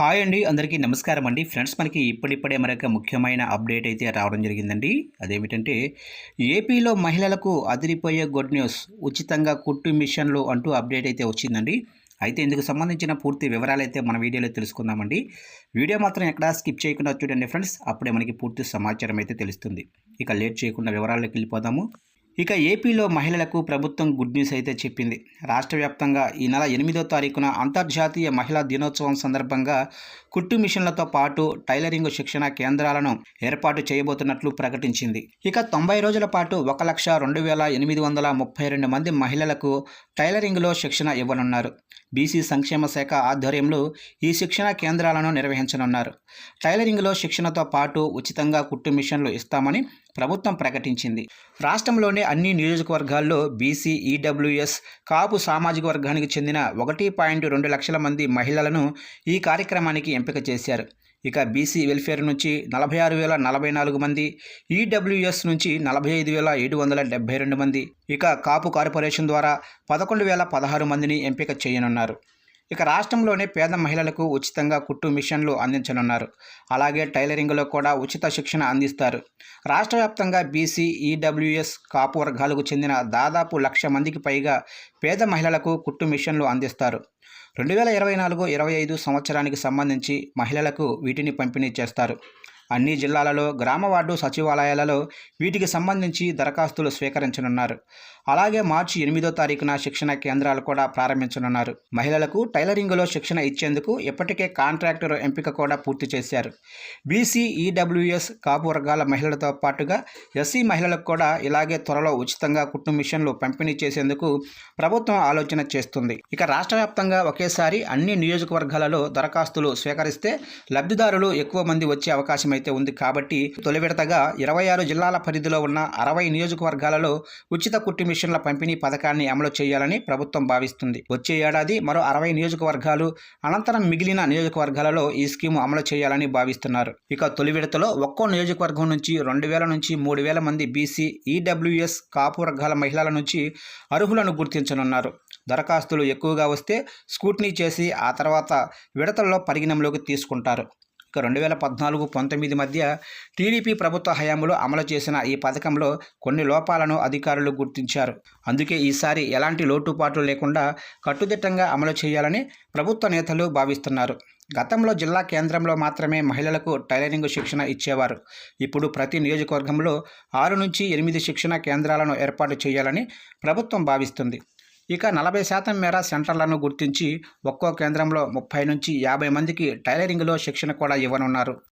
Hi అండి అందరికీ నమస్కారం అండి. ఫ్రెండ్స్ మనకి ఇప్పుడిప్పుడే మరొక ముఖ్యమైన అప్డేట్ అయితే రావడం జరిగిందండి. అదేమిటంటే ఏపీలో మహిళలకు అదిరిపోయే గుడ్ న్యూస్ ఉచితంగా కుట్టు మిషన్లు అంటూ అప్డేట్ అయితే వచ్చిందండి. అయితే ఇందుకు సంబంధించిన పూర్తి వివరాలు అయితే మన వీడియోలో తెలుసుకుందామండి. వీడియో మాత్రం ఎక్కడా స్కిప్ చేయకుండా చూడండి ఫ్రెండ్స్. అప్పుడే మనకి పూర్తి సమాచారం అయితే తెలుస్తుంది. ఇక లేట్ చేయకుండా వివరాల్లోకి వెళ్ళిపోదాము. ఇక ఏపీలో మహిళలకు ప్రభుత్వం గుడ్ న్యూస్ అయితే చెప్పింది. రాష్ట్ర వ్యాప్తంగా ఈ నెల ఎనిమిదో తారీఖున అంతర్జాతీయ మహిళా దినోత్సవం సందర్భంగా కుట్టు మిషన్లతో పాటు టైలరింగ్ శిక్షణ కేంద్రాలను ఏర్పాటు చేయబోతున్నట్లు ప్రకటించింది. ఇక తొంభై రోజుల పాటు ఒక లక్ష రెండు వేల ఎనిమిది వందల ముప్పై రెండు మంది మహిళలకు టైలరింగ్లో శిక్షణ ఇవ్వనున్నారు. బీసీ సంక్షేమ శాఖ ఆధ్వర్యంలో ఈ శిక్షణ కేంద్రాలను నిర్వహించనున్నారు. టైలరింగ్లో శిక్షణతో పాటు ఉచితంగా కుట్టు మిషన్లు ఇస్తామని ప్రభుత్వం ప్రకటించింది. రాష్ట్రంలోని అన్ని నియోజకవర్గాల్లో బీసీ ఈడబ్ల్యూఎస్ కాపు సామాజిక వర్గానికి చెందిన ఒకటి పాయింట్ రెండు లక్షల మంది మహిళలను ఈ కార్యక్రమానికి ఎంపిక చేశారు. ఇక బీసీ వెల్ఫేర్ నుంచి నలభై ఆరు వేల నలభై నాలుగు మంది ఈడబ్ల్యూఎస్ నుంచి నలభై ఐదు వేల ఏడు వందల డెబ్బై రెండు మంది ఇక కాపు కార్పొరేషన్ ద్వారా పదకొండు వేల పదహారు మందిని ఎంపిక చేయనున్నారు. ఇక రాష్ట్రంలోనే పేద మహిళలకు ఉచితంగా కుట్టు మిషన్లు అందించనున్నారు. అలాగే టైలరింగ్లో కూడా ఉచిత శిక్షణ అందిస్తారు. రాష్ట్ర వ్యాప్తంగా బీసీ ఈడబ్ల్యూఎస్ కాపు వర్గాలకు చెందిన దాదాపు లక్ష మందికి పైగా పేద మహిళలకు కుట్టు మిషన్లు అందిస్తారు. రెండు వేల ఇరవై నాలుగు ఇరవై ఐదు సంవత్సరానికి సంబంధించి మహిళలకు వీటిని పంపిణీ చేస్తారు. అన్ని జిల్లాలలో గ్రామ వార్డు సచివాలయాలలో వీటికి సంబంధించి దరఖాస్తులు స్వీకరించనున్నారు. అలాగే మార్చి ఎనిమిదో తారీఖున శిక్షణ కేంద్రాలు కూడా ప్రారంభించనున్నారు. మహిళలకు టైలరింగ్లో శిక్షణ ఇచ్చేందుకు ఇప్పటికే కాంట్రాక్టర్ ఎంపిక కూడా పూర్తి చేశారు. బీసీ ఈడబ్ల్యూఎస్ కాపు వర్గాల మహిళలతో పాటుగా ఎస్సీ మహిళలకు కూడా ఇలాగే త్వరలో ఉచితంగా కుట్టు మిషన్లు పంపిణీ చేసేందుకు ప్రభుత్వం ఆలోచన చేస్తుంది. ఇక రాష్ట్ర వ్యాప్తంగా ఒకేసారి అన్ని నియోజకవర్గాలలో దరఖాస్తులు స్వీకరిస్తే లబ్ధిదారులు ఎక్కువ మంది వచ్చే అవకాశం అయితే ఉంది కాబట్టి తొలి విడతగా ఇరవై ఆరు జిల్లాల పరిధిలో ఉన్న అరవై నియోజకవర్గాలలో ఉచిత కుట్టి మిషన్ల పంపిణీ పథకాన్ని అమలు చేయాలని ప్రభుత్వం భావిస్తుంది. వచ్చే ఏడాది మరో అరవై నియోజకవర్గాలు అనంతరం మిగిలిన నియోజకవర్గాలలో ఈ స్కీము అమలు చేయాలని భావిస్తున్నారు. ఇక తొలి విడతలో ఒక్కో నియోజకవర్గం నుంచి రెండు వేల నుంచి మూడు వేల మంది బీసీ ఈడబ్ల్యూఎస్ కాపు వర్గాల మహిళల నుంచి అర్హులను గుర్తించనున్నారు. దరఖాస్తులు ఎక్కువగా వస్తే స్కూట్నీ చేసి ఆ తర్వాత విడతల్లో పరిగణంలోకి తీసుకుంటారు. ఇక రెండు వేల పద్నాలుగు పంతొమ్మిది మధ్య టీడీపీ ప్రభుత్వ హయాంలో అమలు చేసిన ఈ పథకంలో కొన్ని లోపాలను అధికారులు గుర్తించారు. అందుకే ఈసారి ఎలాంటి లోటుపాట్లు లేకుండా కట్టుదిట్టంగా అమలు చేయాలని ప్రభుత్వ నేతలు భావిస్తున్నారు. గతంలో జిల్లా కేంద్రంలో మాత్రమే మహిళలకు టైలరింగ్ శిక్షణ ఇచ్చేవారు. ఇప్పుడు ప్రతి నియోజకవర్గంలో ఆరు నుంచి ఎనిమిది శిక్షణ కేంద్రాలను ఏర్పాటు చేయాలని ప్రభుత్వం భావిస్తుంది. ఇక నలభై శాతం మేర సెంటర్లను గుర్తించి ఒక్కో కేంద్రంలో ముప్పై నుంచి యాభై మందికి టైలరింగ్లో శిక్షణ కూడా ఇవ్వనున్నారు.